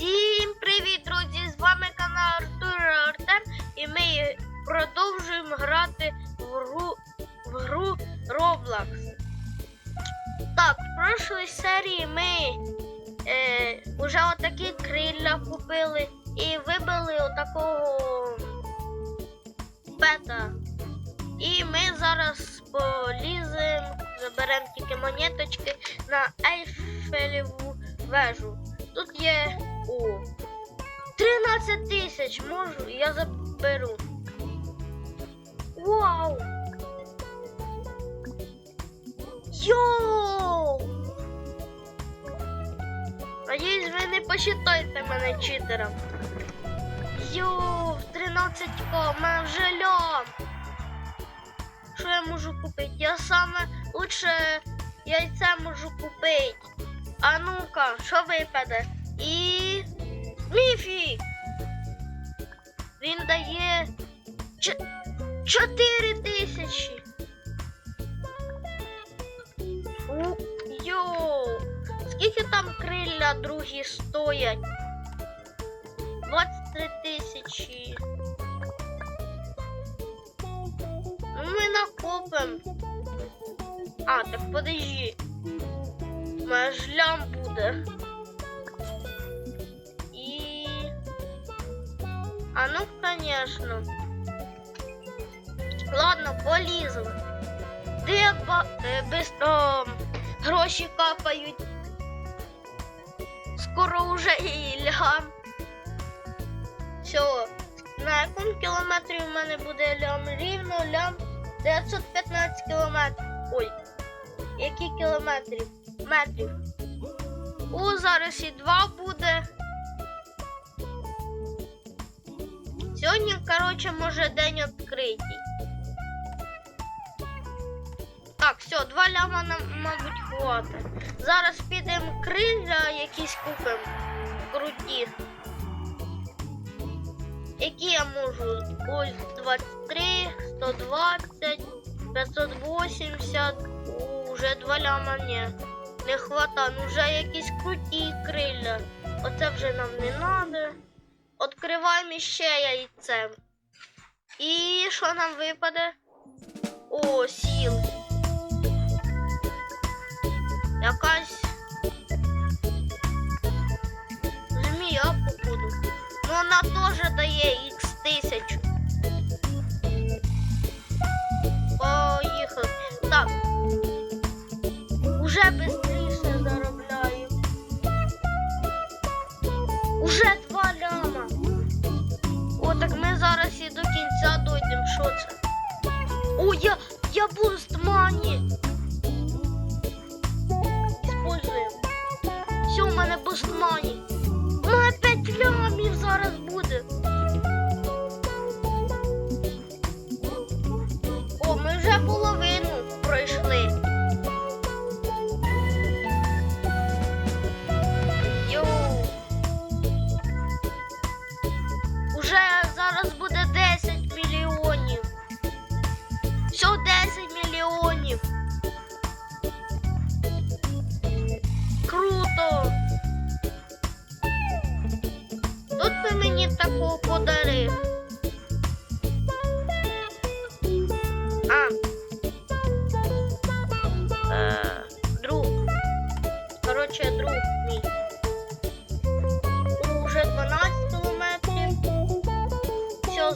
Всім привіт, друзі! З вами канал Артур Артем і ми продовжуємо грати в гру, в гру Roblox. Так, в прошлій серії ми е, вже отакі крилля купили і вибили отакого пета. І ми зараз поліземо, заберемо тільки монеточки на Ейфелеву вежу. Тут є о 13 тисяч можу, я заберу. Вау! Йоу! Надіюсь, ви не посчитаєте мене читером. Йоу, 13 к в мене вже. Що я можу купити? Я саме лучше яйце можу купити. А ну-ка, що випаде? І. Міфік! Він дає. Ч... 4 тисячі. Йоу. Скільки там крилля другі стоять? 23 тисячі. Ну, ми накопимо. А, так подожди. Мене ж лям буде. А ну, конечно. Ладно, полізли. Де ба... е, без... о, гроші капають. Скоро уже і лям. Все. На якому кілометрі в мене буде лям? Рівно лям 915 кілометрів. Ой. Які кілометрів? Метрів. О, зараз і два буде. Сьогодні, коротше, може день відкритий. Так, все, два ляма нам, мабуть, хватить. Зараз підемо крилля якісь купимо. Круті. Які я можу? Ось 23, 120, 580. О, вже два ляма ні. Не хвата, ну вже якісь круті крилля. Оце вже нам не треба. Откриваємо ще яйце. І що нам випаде? О, сіл. Я, буду мані.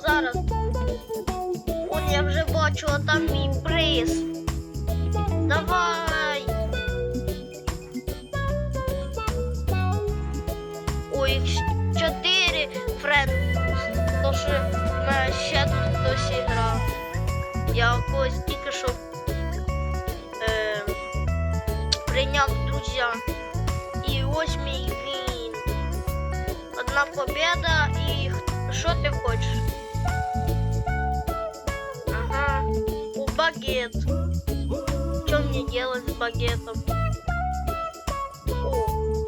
Зараз. Он я вже бачу, а там мій приз. Давай. Ой, 4 френд. То що в мене ще тут хтось грав. Я когось тільки що е, прийняв в друзі. І ось мій він. Одна победа і що ти хочеш? багет. Что мне делать с багетом? О.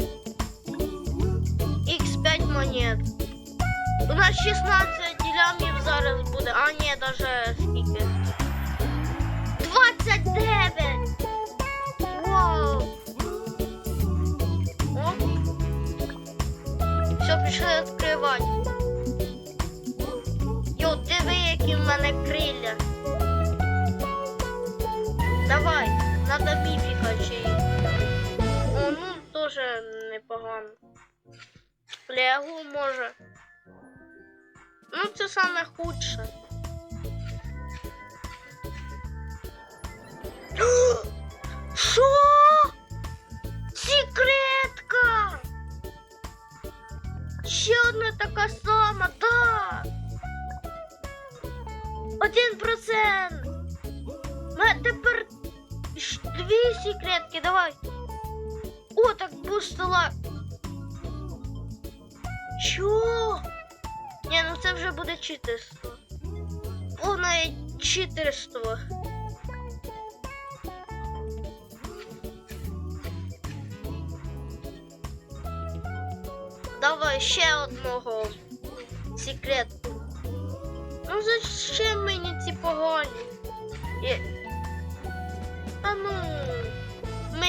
X5 монет. У нас 16 лямів зараз буде. А ні, даже скільки. 29! Вау! О. Все, пішли відкривати. Йо, диви, які в мене крилля. Давай, надо міфіка чи. О, ну теж непогано. Легу може. Ну, це саме худше. читерство. Давай ще одного секретку. Ну зачем мені ці погані? Я... А ну, ми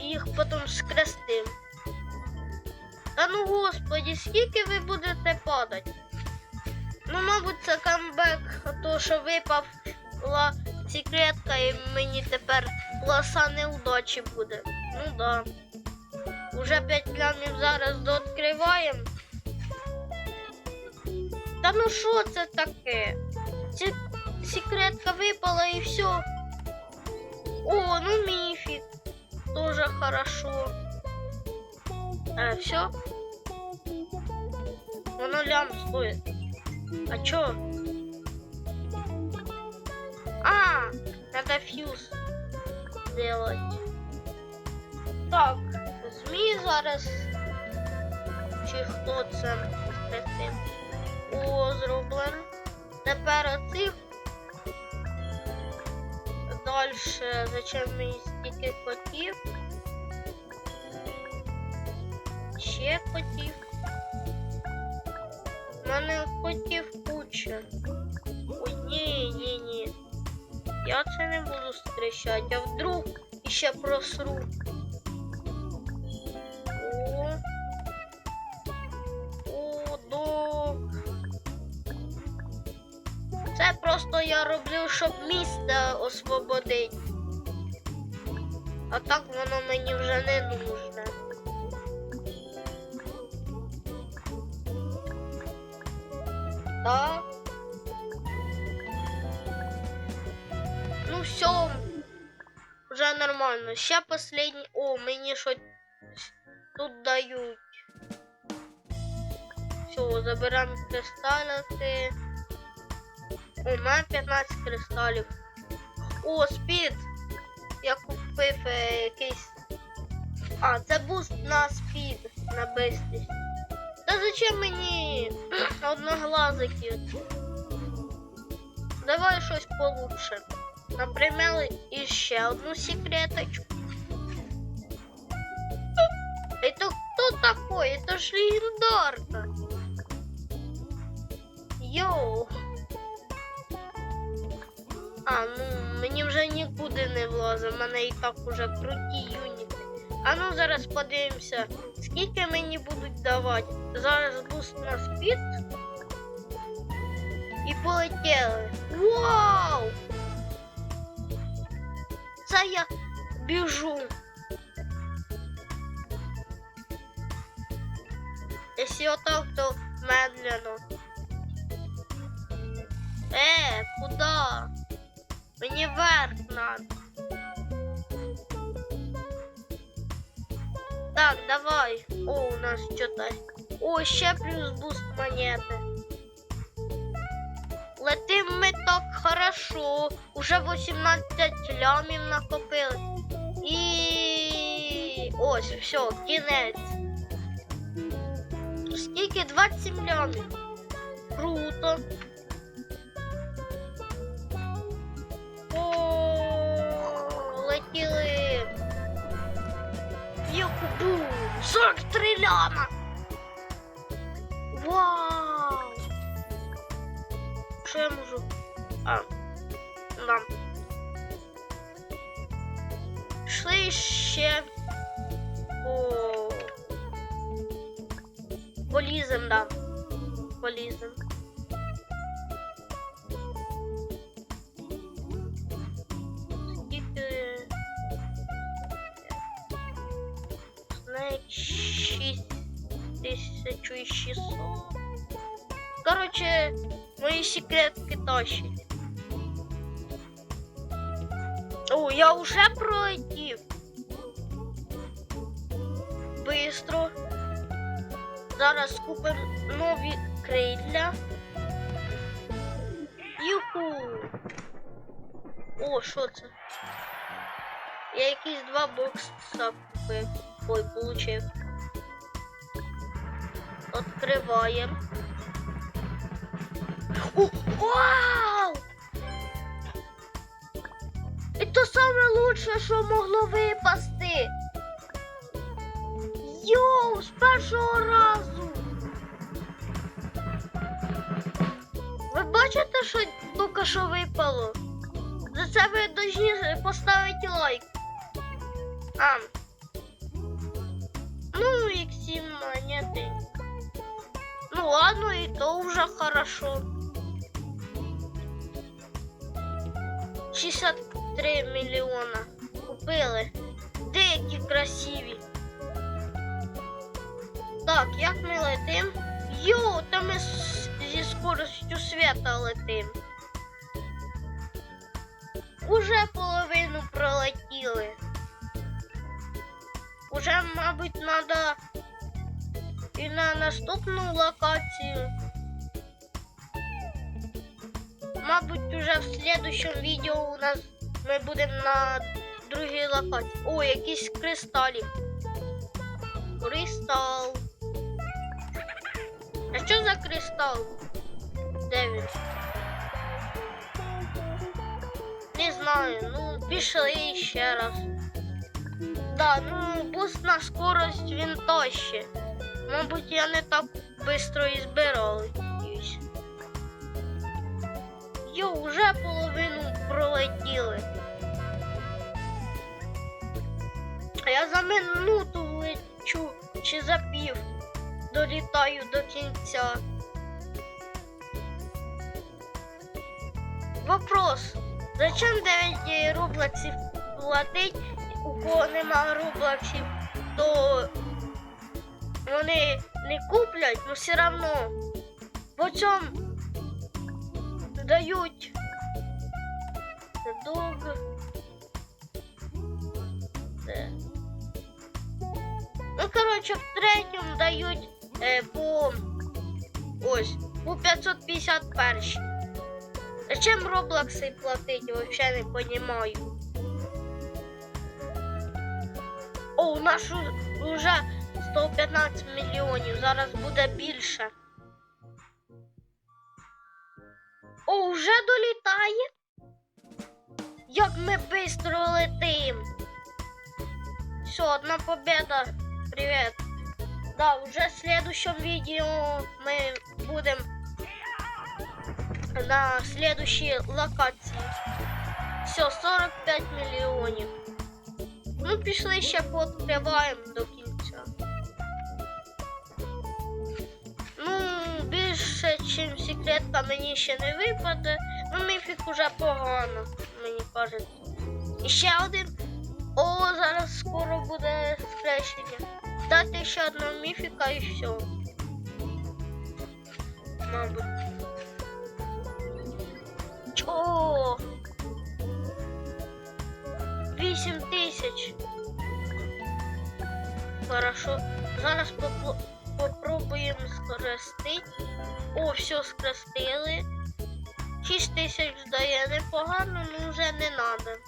їх потім скрестим. Та ну господі, скільки ви будете падати? Ну, мабуть, це камбек, а то що випала секретка і мені тепер лоса неудачі буде. Ну да. Уже 5 лямів зараз дооткриваємо. Та ну що це таке? Ці... Секретка випала і все. О, ну міфік. Тоже хорошо. А, все? Воно лям стоит. А чё? А, надо фьюз делать. Так, ЗМІ зараз. Чи хто це тим? О, зроблено. Тепер оцих. Дальше, зачем мені стільки котів? Ще котів. У мене котів куча. Ой, ні, ні, ні. Я це не буду стріщати, а вдруг іще просру. О. О, док. Це просто я роблю, щоб місце освободити. А так воно мені вже не нужне. Так. Все. Вже нормально. Ще последній. О, мені щось тут дають. Все, забираємо кристалики. У мене 15 кристалів. О, спід! Я купив е, якийсь. А, це буст на спід, на бистрість. Та зачем мені одноглазики? Давай щось получше. Наприклад, іще одну секреточку. Это кто такой? Это ж легендарка. Йоу. А, ну мені вже нікуди не влазить, в мене і так уже круті юніти. А ну зараз подивимося, скільки мені будуть давати. Зараз буст на спід. І полетіли. Вау! Це я біжу. Якщо отак, то медленно. Е, куда? Мені вверх надо. Так, давай. О, у нас что-то. О, ще плюс буст монети. Летим ми так хорошо. Уже 18 лямів накопили. І ось, все, кінець. Скільки? 27 лямів. Круто. О, летіли. Юху, 43 ляма. да. Шли ще. О. Полізем, да. Полізем. Скільки... Навіть 6600. Короче, мої секретки тащить. Я уже пролетів. Бистро. Зараз купимо нові крилля. Юху. О, що це? Я якісь два бокса купив. Ой, получив. Откриваємо. О, то саме лучше, що могло випасти. Йоу, з першого разу. Ви бачите, що тільки що випало? За це ви повинні поставити лайк. А. Ну, як сім монети. Ну ладно, і то вже хорошо. 63 мільйона купили. Деякі красиві. Так, як ми летим? Йоу, та ми зі скоростю свята летим. Уже половину пролетіли. Уже, мабуть, треба і на наступну локацію. Мабуть, уже в следующем відео у нас ми будемо на другій локації. О, якісь кристалі. Кристал. А що за кристал? Де він? Не знаю, ну пішли ще раз. Да, ну буст на скорость він тащить. Мабуть, я не так швидко і збиралась. Йо, вже половину пролетіли. Я за минуту лечу чи за пів долітаю до кінця. Вопрос. Зачем 9 рублаксів платить? У кого нема рублаксів, то вони не куплять, але все одно по цьому дають довго. Це. Ну, коротше, в третьому дають е, по ось, по 551. Зачем Роблокси платить, вообще не понимаю. О, у нас у- уже 115 мільйонів, зараз буде більше. О, вже долітає? Як ми швидко летим. Все, одна победа. Привет. Да, уже в следующем видео мы будем на следующей локації. Все, 45 мільйонів. Ну, пішли ще пооткриваємо до кінця. Ну, більше, чим секретка мені ще не випаде. Ну, міфік уже погано, кажеться. І один. О, зараз скоро буде скрещення. Дати ще одного міфіка і все. Мабуть. О! 8 тисяч. Хорошо. Зараз попро- попробуємо скрестити. О, все скрестили. 6 тисяч здає непогано, ну вже не треба.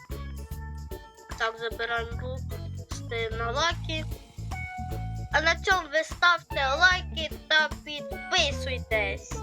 Так, забираємо руку на лаки. А на цьому ви ставте лайки та підписуйтесь.